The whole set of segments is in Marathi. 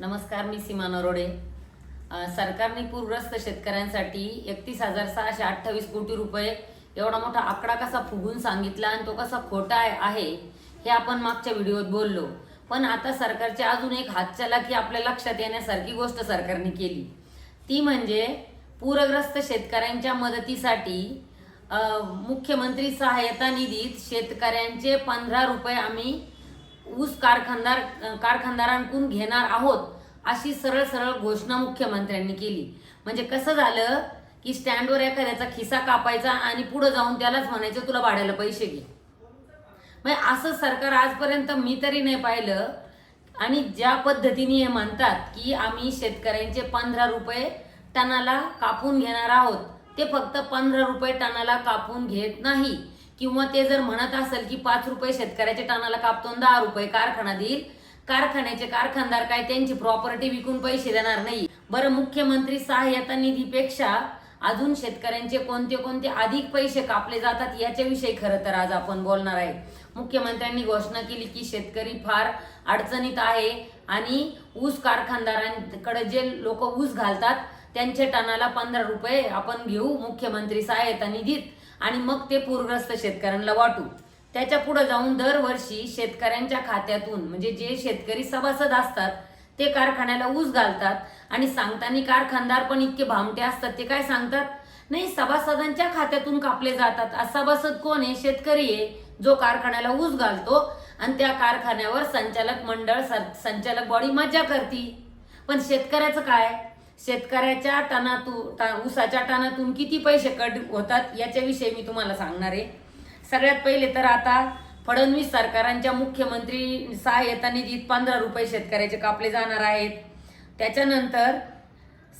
नमस्कार मी सीमा नरोडे. सरकारने पूरग्रस्त शेतकऱ्यांसाठी एकतीस हजार सहाशे अठ्ठावीस कोटी रुपये एवढा मोठा आकडा कसा फुगून सांगितला आणि तो कसा खोटा आहे आहे हे आपण मागच्या व्हिडिओत बोललो. पण आता सरकारची अजून एक हातचलाखी आपल्या लक्षात येण्यासारखी गोष्ट सरकारने केली. ती म्हणजे पूरग्रस्त शेतकऱ्यांच्या मदतीसाठी मुख्यमंत्री सहायता निधीत शेतकऱ्यांचे पंधरा रुपये आम्ही ऊस कारखानदार कारखानदारांकडून घेणार आहोत अशी सरळ सरळ घोषणा मुख्यमंत्र्यांनी केली. म्हणजे कसं झालं की स्टँडवर एखाद्याचा खिसा कापायचा आणि पुढे जाऊन त्यालाच म्हणायचं तुला भाड्याला पैसे घे. म्हणजे असं सरकार आजपर्यंत मी तरी नाही पाहिलं. आणि ज्या पद्धतीने हे म्हणतात की आम्ही शेतकऱ्यांचे पंधरा रुपये टनाला कापून घेणार आहोत ते फक्त पंधरा रुपये टनाला कापून घेत नाही. किंवा ते जर म्हणत असेल की पाच रुपये शेतकऱ्याच्या टनाला कापतो दहा रुपये कारखाना देईल कारखान्याचे कारखानदार काय त्यांची प्रॉपर्टी विकून पैसे देणार नाही. बरं मुख्यमंत्री सहाय्यता निधीपेक्षा अजून शेतकऱ्यांचे कोणते कोणते अधिक पैसे कापले जातात याच्याविषयी खरं तर आज आपण बोलणार आहे. मुख्यमंत्र्यांनी घोषणा केली की शेतकरी फार अडचणीत आहे आणि ऊस कारखानदारांकडे जे लोक ऊस घालतात त्यांच्या टनाला पंधरा रुपये आपण घेऊ मुख्यमंत्री सहाय्यता निधीत. आणि मग ते पूरग्रस्त शेतकऱ्यांना वाटू. त्याच्या पुढे जाऊन दरवर्षी शेतकऱ्यांच्या खात्यातून म्हणजे जे शेतकरी सभासद असतात ते कारखान्याला ऊस घालतात आणि सांगताना कारखानदार पण इतके भामटे असतात ते काय सांगतात? नाही सभासदांच्या खात्यातून कापले जातात. सभासद कोण आहे? शेतकरी आहे जो कारखान्याला ऊस घालतो आणि त्या कारखान्यावर संचालक मंडळ संचालक बॉडी मज्जा करती. पण शेतकऱ्याचं काय? शेतकऱ्याच्या टनातून टा- ऊसाच्या टनातून किती पैसे कट होतात याच्याविषयी मी तुम्हाला सांगणार आहे. सगळ्यात पहिले तर आता फडणवीस सरकारांच्या मुख्यमंत्री सहाय्यता निधीत पंधरा रुपये शेतकऱ्याचे कापले जाणार आहेत. त्याच्यानंतर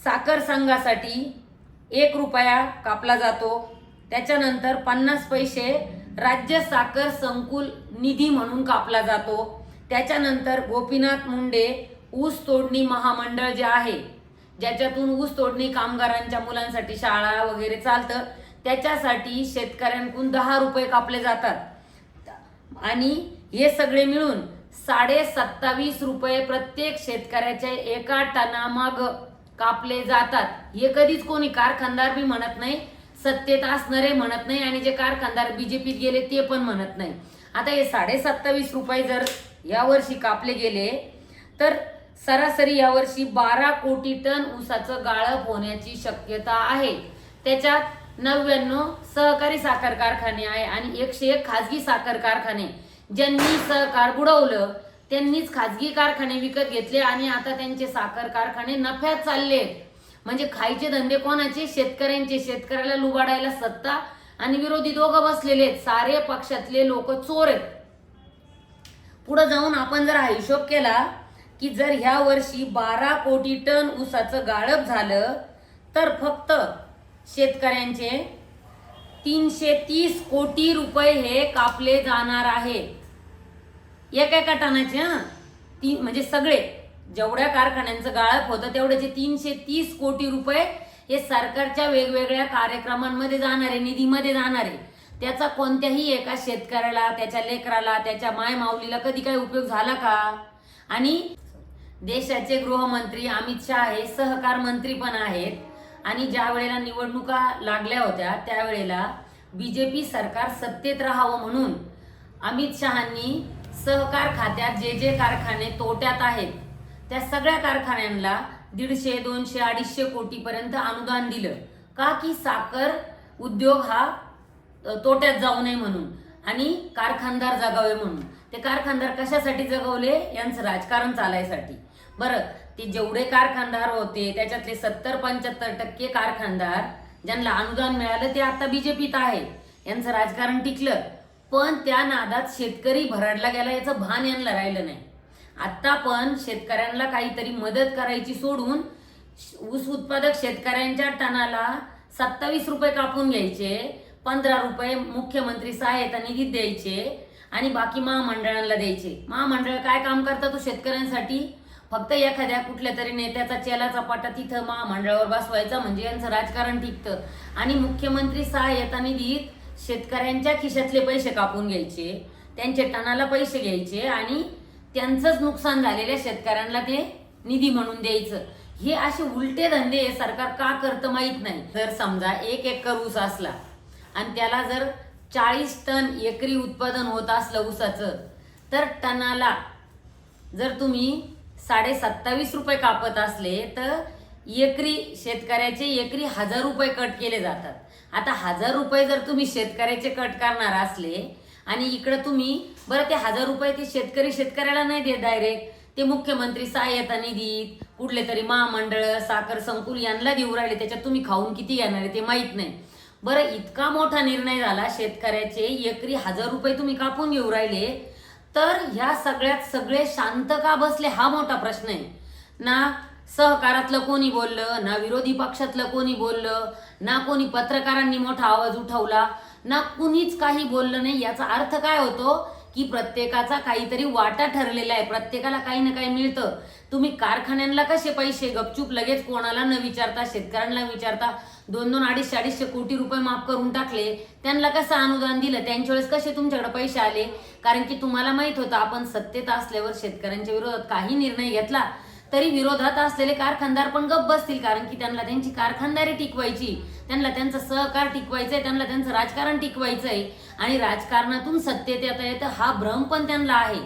साखर संघासाठी एक रुपया कापला जातो. त्याच्यानंतर पन्नास पैसे राज्य साखर संकुल निधी म्हणून कापला जातो. त्याच्यानंतर गोपीनाथ मुंडे ऊस तोडणी महामंडळ जे आहे ज्याच्यातून ऊस तोडणी कामगारांच्या मुलांसाठी शाळा वगैरे चालतं त्याच्यासाठी शेतकऱ्यांकडून दहा रुपये कापले जातात. आणि हे सगळे मिळून साडे सत्तावीस रुपये प्रत्येक शेतकऱ्याच्या एका टनामाग कापले जातात. हे कधीच कोणी कारखानदार बी म्हणत नाही सत्तेत असणारे म्हणत नाही आणि जे कारखानदार बीजेपीत गेले ते पण म्हणत नाही. आता हे साडे सत्तावीस रुपये जर यावर्षी कापले गेले तर सरासरी यावर्षी बारा कोटी टन ऊसाचं गाळप होण्याची शक्यता आहे. त्याच्यात नव्याण्णव सहकारी साखर कारखाने आहे आणि एकशे एक खाजगी साखर कारखाने. ज्यांनी सहकार बुडवलं त्यांनीच खाजगी कारखाने विकत घेतले आणि आता त्यांचे साखर कारखाने नफ्यात चालले म्हणजे खायचे धंदे कोणाचे? शेतकऱ्यांचे. शेतकऱ्याला लुबाडायला सत्ता आणि विरोधी दोघं बसलेले आहेत. सारे पक्षातले लोक चोर आहेत. पुढे जाऊन आपण जर हा हिशोब केला की जर ह्या वर्षी बारा कोटी टन ऊसाचं गाळप झालं तर फक्त शेतकऱ्यांचे तीनशे तीस कोटी रुपये हे कापले जाणार आहे एका एका टनाचे हां? ती म्हणजे सगळे जेवढ्या कारखान्यांचं गाळप होतं तेवढ्याचे तीनशे तीस कोटी रुपये हे सरकारच्या वेगवेगळ्या कार्यक्रमांमध्ये जाणारे निधीमध्ये जाणारे त्याचा कोणत्याही एका शेतकऱ्याला त्याच्या लेकराला त्याच्या माय माऊलीला कधी काही उपयोग झाला का? आणि देशाचे गृहमंत्री अमित शहा हे सहकार मंत्री पण आहेत. आणि ज्या वेळेला निवडणुका लागल्या होत्या त्यावेळेला बी जे पी सरकार सत्तेत राहावं म्हणून अमित शहांनी सहकार खात्यात जे जे कारखाने तोट्यात आहेत त्या सगळ्या कारखान्यांना दीडशे दोनशे अडीचशे कोटीपर्यंत अनुदान दिलं. का की साखर उद्योग हा तोट्यात जाऊ नये म्हणून आणि कारखानदार जगावे म्हणून. ते कारखानदार कशासाठी जगवले? यांचं राजकारण चालायसाठी. बरं ते जेवढे कारखानदार होते त्याच्यातले सत्तर पंच्याहत्तर टक्के कारखानदार ज्यांना अनुदान मिळालं ते आता बीजेपीत आहे. यांचं राजकारण टिकलं. पण त्या नादात शेतकरी भरडला गेला याचं भान यांना राहिलं नाही. आता पण शेतकऱ्यांना काहीतरी मदत करायची सोडून ऊस उत्पादक शेतकऱ्यांच्या टनाला सत्तावीस रुपये कापून घ्यायचे पंधरा रुपये मुख्यमंत्री सहायता निधीत द्यायचे आणि बाकी महामंडळांना द्यायचे. महामंडळ काय काम करतात तो शेतकऱ्यांसाठी फक्त एखाद्या कुठल्या तरी नेत्याचा चेलाचा पाटा तिथं महामंडळावर बसवायचा म्हणजे यांचं राजकारण टिकतं. आणि मुख्यमंत्री सहाय्यता निधीत शेतकऱ्यांच्या खिशातले पैसे कापून घ्यायचे त्यांचे टनाला पैसे घ्यायचे आणि त्यांचंच नुकसान झालेल्या शेतकऱ्यांना ते निधी म्हणून द्यायचं. हे असे उलटे धंदे सरकार का करतं माहीत नाही. जर समजा एक एकर ऊस असला आणि त्याला जर चाळीस टन एकरी उत्पादन होत असलं ऊसाचं तर टनाला जर तुम्ही साडे सत्तावीस रुपये कापत असले तर एकरी शेतकऱ्याचे एकरी हजार रुपये कट केले जातात. आता हजार रुपये जर तुम्ही शेतकऱ्याचे कट करणार असले आणि इकडं तुम्ही बरं ते हजार रुपये ते शेतकरी शेतकऱ्याला नाही देत डायरेक्ट ते मुख्यमंत्री सहाय्यता निधीत कुठले तरी महामंडळ साखर संकुल यांना देऊ राहिले त्याच्यात तुम्ही खाऊन किती येणार आहे ते माहीत नाही. बरं इतका मोठा निर्णय झाला शेतकऱ्याचे एकरी हजार रुपये तुम्ही कापून घेऊ राहिले तर ह्या सगळ्यात सगळे शांत का बसले? हा मोठा प्रश्न आहे. ना सहकारातलं कोणी बोललं ना विरोधी पक्षातलं कोणी बोललं ना कोणी पत्रकारांनी मोठा आवाज उठवला ना कुणीच काही बोललं नाही. याचा अर्थ काय होतो की प्रत्येकाचा काहीतरी वाटा ठरलेला आहे. प्रत्येकाला काही ना काही मिळतं. तुम्ही कारखान्यांना कसे पैसे? गपचूप लगेच कोणाला न विचारता शेतकऱ्यांना विचारता दोन दोन अडीचशे अडीचशे कोटी रुपये माफ करून टाकले. त्यांना कसं अनुदान दिलं? त्यांच्या वेळेस कसे तुमच्याकडे पैसे आले? कारण की तुम्हाला माहीत होतं आपण सत्तेत असल्यावर शेतकऱ्यांच्या विरोधात काही निर्णय घेतला तरी विरोधात असलेले कारखानदार पण गप्प बसतील. कारण की त्यांना त्यांची कारखानदारी टिकवायची. त्यांना त्यांचं सहकार टिकवायचंय त्यांना त्यांचं राजकारण टिकवायचंय. आणि राजकारणातून सत्तेत येता येतं हा भ्रम पण त्यांना आहे.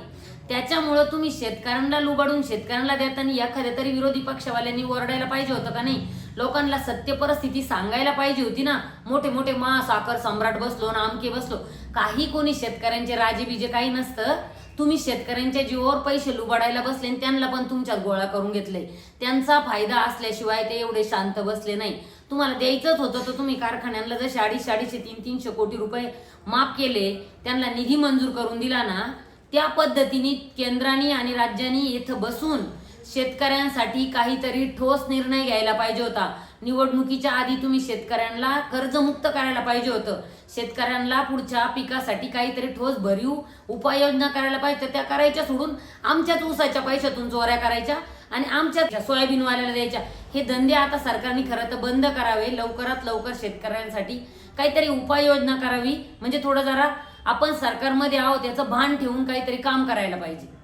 त्याच्यामुळं तुम्ही शेतकऱ्यांना लुबाडून शेतकऱ्यांना देताना एखाद्या तरी विरोधी पक्षवाल्यांनी ओरडायला पाहिजे होतं का नाही? लोकांना सत्य परिस्थिती सांगायला पाहिजे होती ना. मोठे मोठे मा साखर सम्राट बसलो ना आमके बसलो. काही कोणी शेतकऱ्यांचे राजेबीजे काही नसतं. तुम्ही शेतकऱ्यांच्या जीवावर पैसे लुबाडायला बसले आणि त्यांना पण तुमच्यात गोळा करून घेतले. त्यांचा फायदा असल्याशिवाय ते एवढे शांत बसले नाही. तुम्हाला द्यायचंच होतं तर तुम्ही कारखान्यांना जसे अडीचशे अडीचशे तीन तीनशे कोटी रुपये माफ केले त्यांना निधी मंजूर करून दिला ना. त्या पद्धतीने केंद्राने आणि राज्यांनी इथं बसून शेतकऱ्यांसाठी काहीतरी ठोस निर्णय घ्यायला पाहिजे होता. निवडणुकीच्या आधी तुम्ही शेतकऱ्यांना कर्जमुक्त करायला पाहिजे होतं. शेतकऱ्यांना पुढच्या पिकासाठी काहीतरी ठोस भरीव उपाययोजना करायला पाहिजे त्या करायच्या सोडून आमच्याच ऊसाच्या पैशातून चोऱ्या करायच्या आणि आमच्या सोयाबीनवाल्याला द्यायच्या. हे धंदे आता सरकारने खरं तर बंद करावे. लवकरात लवकर शेतकऱ्यांसाठी काहीतरी उपाययोजना करावी. म्हणजे थोडं जरा आपण सरकारमध्ये आहोत याचं भान ठेवून काहीतरी काम करायला पाहिजे.